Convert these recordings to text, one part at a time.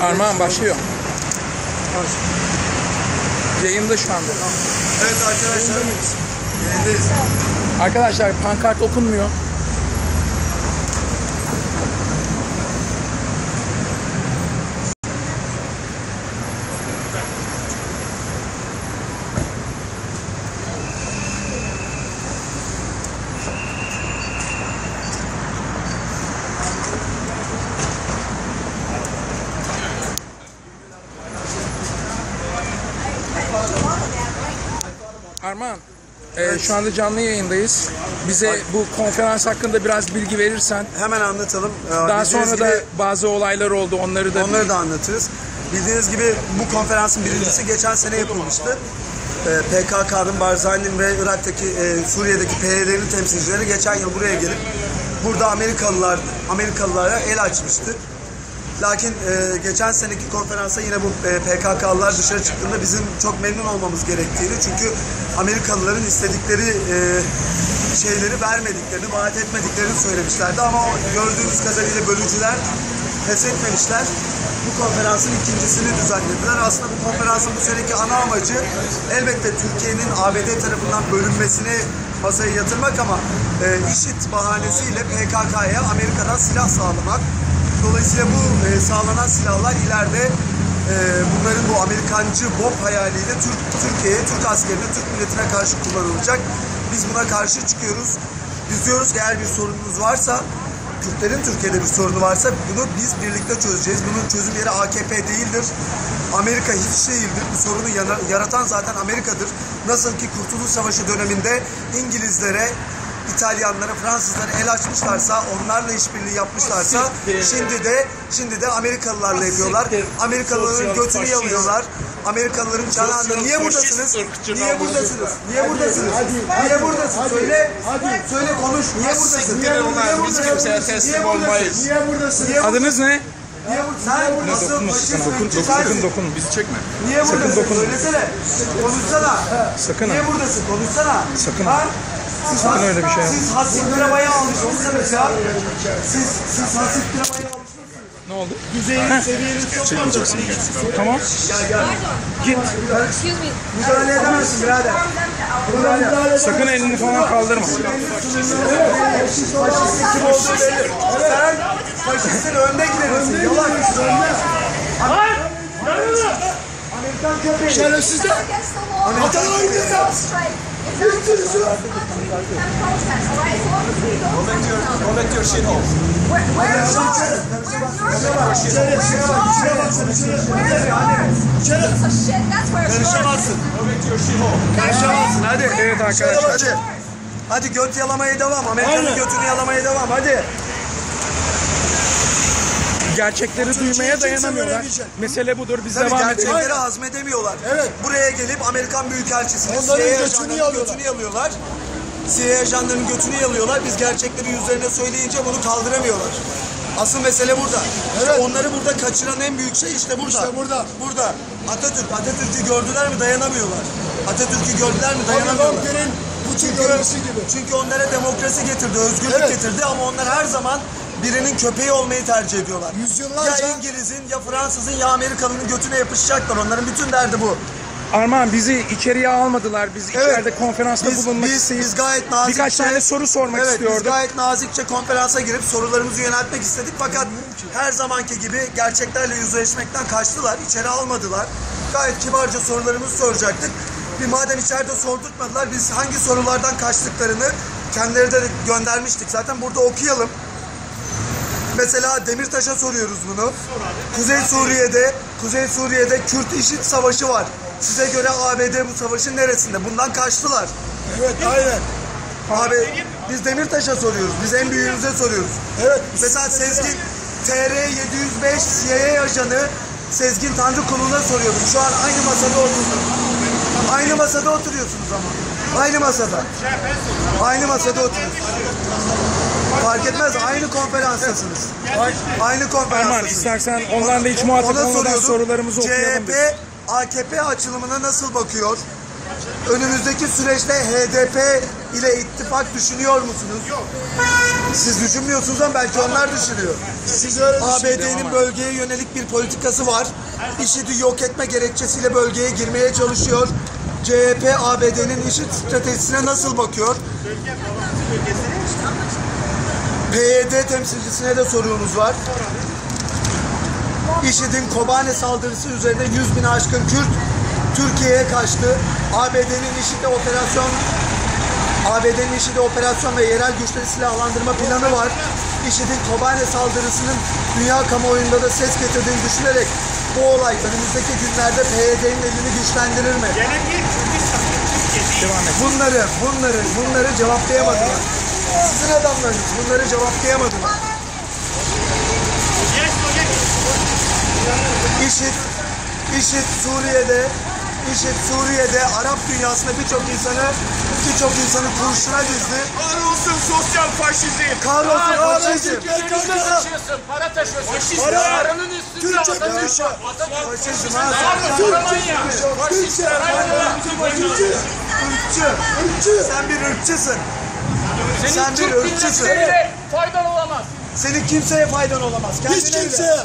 Armağan başlıyor. Yayında şu anda. Evet arkadaşlar. Yayındayız. Arkadaşlar pankart okunmuyor. Armağan, e, şu anda canlı yayındayız. Bize bu konferans hakkında biraz bilgi verirsen. Hemen anlatalım. Ee, Daha sonra da gibi- bazı olaylar oldu. Onları da Onları da anlatırız. Bildiğiniz gibi bu konferansın birincisi geçen sene yapılmıştı. Ee, PKK'nın, Barzani'nin ve Irak'taki, e, Suriye'deki PYD'nin temsilcileri geçen yıl buraya gelip burada Amerikalılar Amerikalılara el açmıştı. Lakin e, geçen seneki konferansa yine bu e, PKK'lılar dışarı çıktığında bizim çok memnun olmamız gerektiğini çünkü Amerikalıların istedikleri e, şeyleri vermediklerini, vaat etmediklerini söylemişlerdi ama o gördüğünüz kadarıyla bölücüler pes etmemişler. Bu konferansın ikincisini düzenlediler. Aslında bu konferansın bu seneki ana amacı elbette Türkiye'nin ABD tarafından bölünmesini masaya yatırmak ama e, IŞİD bahanesiyle PKK'ya Amerika'dan silah sağlamak. Dolayısıyla bu e, sağlanan silahlar ileride e, bunların bu Amerikancı BOP hayaliyle Türk, Türkiye'ye, Türk askerine, Türk milletine karşı kullanılacak. Biz buna karşı çıkıyoruz. Biz diyoruz ki eğer bir sorununuz varsa, Türklerin Türkiye'de bir sorunu varsa bunu biz birlikte çözeceğiz. Bunun çözüm yeri AKP değildir. Amerika hiç değildir. Bu sorunu yaratan zaten Amerika'dır. Nasıl ki Kurtuluş Savaşı döneminde İngilizlere İtalyanlara, Fransızlara el açmışlarsa, onlarla işbirliği yapmışlarsa şimdi de şimdi de Amerikalılarla yapıyorlar. Amerikalıların götünü yalıyorlar. Amerikalıların çanağında niye buradasınız? Niye buradasınız? Niye buradasınız? Niye buradasınız? Söyle. Söyle konuş. Niye buradasın? Niye Biz kimseye teslim olmayız. Niye buradasın? Niye Adınız ne? Niye Sen nasıl sakın. Dokun, dokun, dokun, dokun. Bizi çekme. Niye Sakın buradasın? dokunma. Söylesene. Konuşsana. Sakın Niye buradasın? Konuşsana. Sakın. Ha? Siz Sakın öyle bir şey. Siz hasiptiramaya alışmışsınız ya. Siz, siz hasiptiramaya alışmışsınız. Ne oldu? Düzeyin, seviyeniz çok fazla. Tamam. Git. Excuse me. Müdahale edemezsin birader. Müdahale. Sakın elini falan kaldırma. Faşistin kim olduğu belli. Sen faşistin önde gidenisin. Yalan. Amerikan köpeği. Şerefsizler. Atalar oynuyor. Straight. It's long as we don't to your shithole. Where, where's yours? Where's yours? Where's yours? Where's yours? Piece of shit, that's where it's yours. Karışamazsın. Back to your shithole. Karışamazsın hadi. Evet arkadaşlar. Hadi. Hadi göt yalamaya devam. Amerika'nın götünü yalamaya devam. Hadi. Gerçekleri duymaya dayanamıyorlar. Mesele budur. Biz Tabii devam edelim. gerçekleri hazmedemiyorlar. Evet. Buraya gelip Amerikan Büyükelçisi'nin CIA ajanlarının götünü yalıyorlar. CIA ajanlarının götünü yalıyorlar. Biz gerçekleri yüzlerine söyleyince bunu kaldıramıyorlar. Asıl mesele burada. İşte onları burada kaçıran en büyük şey işte burada. İşte burada. Burada. Atatürk. Atatürk'ü gördüler mi dayanamıyorlar. Atatürk'ü gördüler mi dayanamıyorlar. Çünkü, çünkü onlara demokrasi getirdi, özgürlük getirdi ama onlar her zaman birinin köpeği olmayı tercih ediyorlar. Ya İngiliz'in, ya Fransız'ın, ya Amerikalı'nın götüne yapışacaklar. Onların bütün derdi bu. Armağan bizi içeriye almadılar. Biz içeride konferansta biz, bulunmak biz, istedik. biz gayet nazikçe... Birkaç tane soru sormak evet, istiyorduk. biz gayet nazikçe konferansa girip sorularımızı yöneltmek istedik. Fakat her zamanki gibi gerçeklerle yüzleşmekten kaçtılar. içeri almadılar. Gayet kibarca sorularımızı soracaktık. Bir madem içeride sordurtmadılar biz hangi sorulardan kaçtıklarını kendileri de göndermiştik. Zaten burada okuyalım. Mesela Demirtaş'a soruyoruz bunu. Kuzey Suriye'de, Kuzey Suriye'de Kürt IŞİD savaşı var. Size göre ABD bu savaşın neresinde? Bundan kaçtılar. Evet, aynen. Abi biz Demirtaş'a soruyoruz. Biz en büyüğümüze soruyoruz. Evet. Mesela Sezgin TR 705 CIA ajanı Sezgin Tanrıkulu'na soruyorum. Şu an aynı masada oturuyorsunuz. Aynı masada oturuyorsunuz ama. Aynı masada. Aynı masada oturuyorsunuz. Fark etmez aynı konferanstasınız. Aynı konferanstasınız. istersen onlarla hiç muhatap olmadan soruyordum. sorularımızı okuyalım. biz. CHP AKP açılımına nasıl bakıyor? Önümüzdeki süreçte HDP ile ittifak düşünüyor musunuz? Yok. Siz düşünmüyorsunuz ama belki onlar düşünüyor. Siz öyle. ABD'nin bölgeye yönelik bir politikası var. IŞİD'i yok etme gerekçesiyle bölgeye girmeye çalışıyor. CHP ABD'nin IŞİD stratejisine nasıl bakıyor? PYD temsilcisine de sorunuz var. IŞİD'in Kobane saldırısı üzerine 100 bin aşkın Kürt Türkiye'ye kaçtı. ABD'nin IŞİD'e operasyon ABD'nin IŞİD'e operasyon ve yerel güçleri silahlandırma planı var. IŞİD'in Kobane saldırısının dünya kamuoyunda da ses getirdiğini düşünerek bu olay önümüzdeki günlerde PYD'nin elini güçlendirir mi? Bunları, bunları, bunları cevaplayamadılar. Sizin adamlarınız bunları cevaplayamadılar. IŞİD, IŞİD Suriye'de, IŞİD Suriye'de Arap dünyasında birçok insanı birçok insanı kurşuna dizdi. Kahrolsun sosyal faşizm. Kahrolsun faşizm. para taşıyorsun. Faşist Para. paranın üstünde Türkçe Atatürk. konuş. Atatürk. Faşizm. Romanya. Faşist Türkçe. parayla. Irkçı. Irkçı. Sen bir ırkçısın. Senin Sen bir ırkçısın. faydan olamaz. Senin kimseye faydan olamaz. Kendine Hiç bile. kimseye.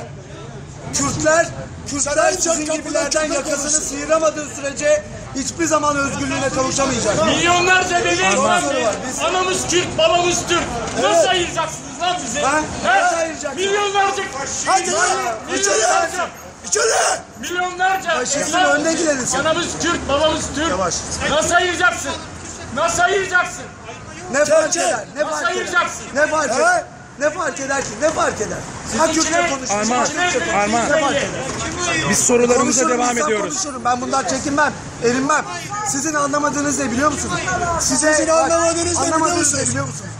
Kürtler, Kürtler sizin gibilerden yakasını sıyıramadığı sürece hiçbir zaman özgürlüğüne kavuşamayacak. Milyonlarca bebeğiz biz- Anamız Kürt, babamız Türk. Nasıl ayıracaksınız lan bizi? Ha? He? Nasıl ayıracaksınız? Milyonlarca. Hadi lan. İçeri. Milyonlarca. İçeri. Milyonlarca. Faşistin evlat- önde gidenisin. Anamız Kürt, babamız Türk. Yavaş. Nasıl ayıracaksın? Nasıl ayıracaksın? Ne fark eder? Ne Nasıl fark eder? ayıracaksın? Ne fark eder? Ne fark eder ki? Ne fark eder? Ha Kürtçe konuşmuş, ha konuşmuş. Armağan. Ne fark eder? Biz sorularımıza Konuşurum, devam insan ediyoruz. konuşurum. Ben bundan çekinmem, erinmem. Sizin anlamadığınız ne biliyor musunuz? Size, Sizin anlamadığınız ne biliyor anlamadığınız musunuz? biliyor musunuz?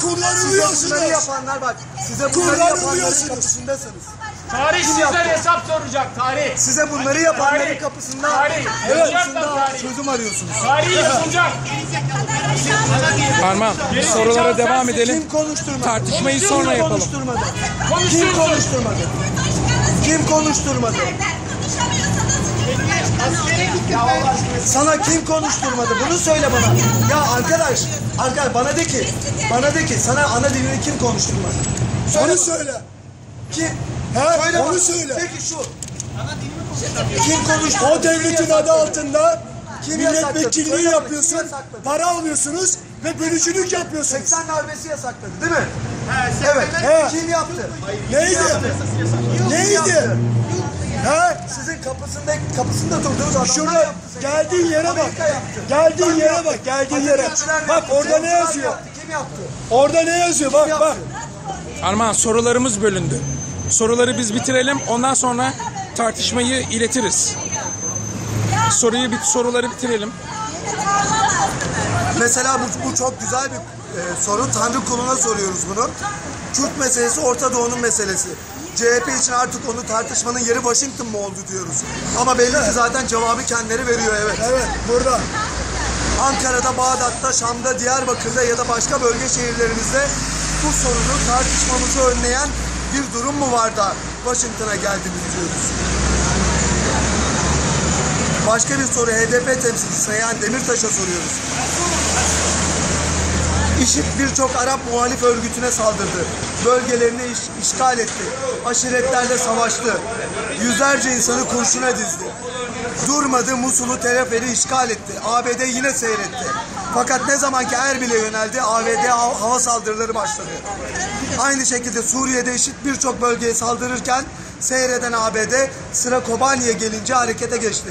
Size bunları yapanlar bak, size bunları yapanların uyuyorsunuz. kapısındasınız. Tarih Kim sizden yaptı? hesap soracak tarih. Size bunları yapanların Tarih. kapısında, Tarih. evet, kapısında tarih. çözüm arıyorsunuz. Tarih yazılacak. Armağan sorulara devam edelim. Kim konuşturmadı? Tartışmayı Kim sonra yapalım. konuşturmadı? Kim konuşturmadı? Kim konuşturmadı? Sana kim konuşturmadı? Bunu söyle bana. Ya arkadaş, arkadaş bana de ki, bana de ki sana ana dilini kim konuşturmadı? Söyle Onu bana. söyle. Kim? He, Söyle onu bana. söyle. Peki şu. Kim konuşturmadı? O devletin adı altında Kim milletvekilliği yapıyorsun, para alıyorsunuz ve bölücülük yapıyorsunuz. 80 darbesi yasakladı değil mi? Evet. He. Kim yaptı? Neydi? Kim Neydi? yaptı? He? Kapısında durduğunuz adamlar Şurada yaptı. geldiğin yere bak. Amerika yaptı. Geldiğin yere bak, geldiğin yere. Bak yaptı, orada ne yazıyor? yaptı. Kim yaptı? Orada ne yazıyor? Bak bak. yaptı? Armağan sorularımız bölündü. Soruları biz bitirelim. Ondan sonra tartışmayı iletiriz. Soruyu bit soruları bitirelim. Mesela bu, bu çok güzel bir e, soru. Tanrı kuluna soruyoruz bunu. Kürt meselesi Orta Doğu'nun meselesi. CHP için artık onu tartışmanın yeri Washington mı oldu diyoruz. Ama belli ki zaten cevabı kendileri veriyor evet. Evet burada. Ankara'da, Bağdat'ta, Şam'da, Diyarbakır'da ya da başka bölge şehirlerimizde bu sorunu tartışmamızı önleyen bir durum mu var da Washington'a geldiniz diyoruz. Başka bir soru HDP temsilcisine yani Demirtaş'a soruyoruz. IŞİD birçok Arap muhalif örgütüne saldırdı. Bölgelerini iş- işgal etti. Aşiretlerle savaştı. Yüzlerce insanı kurşuna dizdi. Durmadı Musul'u teleferi işgal etti. ABD yine seyretti. Fakat ne zamanki Erbil'e yöneldi ABD ha- hava saldırıları başladı. Aynı şekilde Suriye'de IŞİD birçok bölgeye saldırırken seyreden ABD sıra Kobani'ye gelince harekete geçti.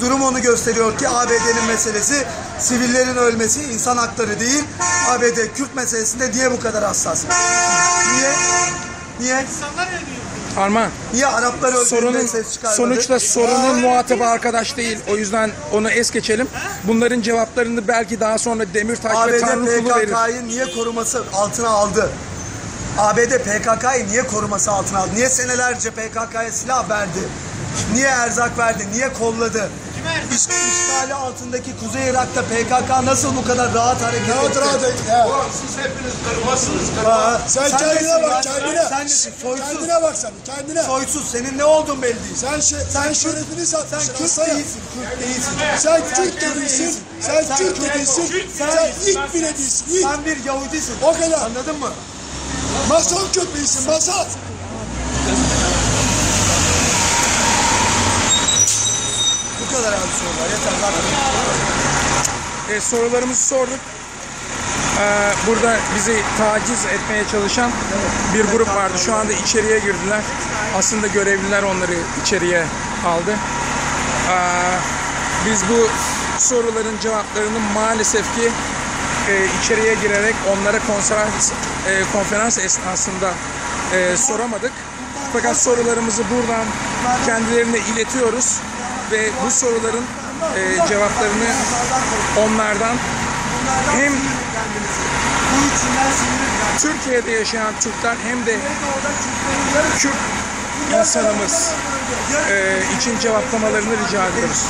Durum onu gösteriyor ki ABD'nin meselesi sivillerin ölmesi insan hakları değil. ABD Kürt meselesinde niye bu kadar hassas? Niye? Niye? Armağan Niye Araplar öldüğünde sorunun ses çıkarmadı? sonuçta sorunun muhatabı arkadaş değil. O yüzden onu es geçelim. Bunların cevaplarını belki daha sonra Demirtaş ve ABD Tanrıkulu verir. PKK'yı niye koruması altına aldı? ABD PKK'yı niye koruması altına aldı? Niye senelerce PKK'ya silah verdi? Niye erzak verdi? Niye kolladı? İş, işgali altındaki Kuzey Irak'ta PKK nasıl bu kadar rahat hareket Rahat etti? rahat. He. Siz hepiniz kırmasınız. Ha, Sen, kendine nesin bak kendine. Sen nesin? Soysuz. Kendine bak sen kendine. Soysuz. Senin ne oldun belli değil. Sen şey, sen şerefini Sen satmışsın. Kürt Asaya. değilsin. Kürt değilsin. Sen Türk de değilsin. Sen Türk de değilsin. Sen ilk bile değilsin. Sen bir Yahudisin. O kadar. Anladın mı? Mason köpeğisin masal. Bu kadar abi sorular. Yeter zaten. E, sorularımızı sorduk. E, burada bizi taciz etmeye çalışan bir grup vardı. Şu anda içeriye girdiler. Aslında görevliler onları içeriye aldı. E, biz bu soruların cevaplarını maalesef ki e, içeriye girerek onlara konferans, e, konferans esnasında e, soramadık. Fakat sorularımızı buradan kendilerine iletiyoruz ve bu soruların e, cevaplarını onlardan hem Türkiye'de yaşayan Türkler hem de Kürt insanımız e, için cevaplamalarını rica ediyoruz.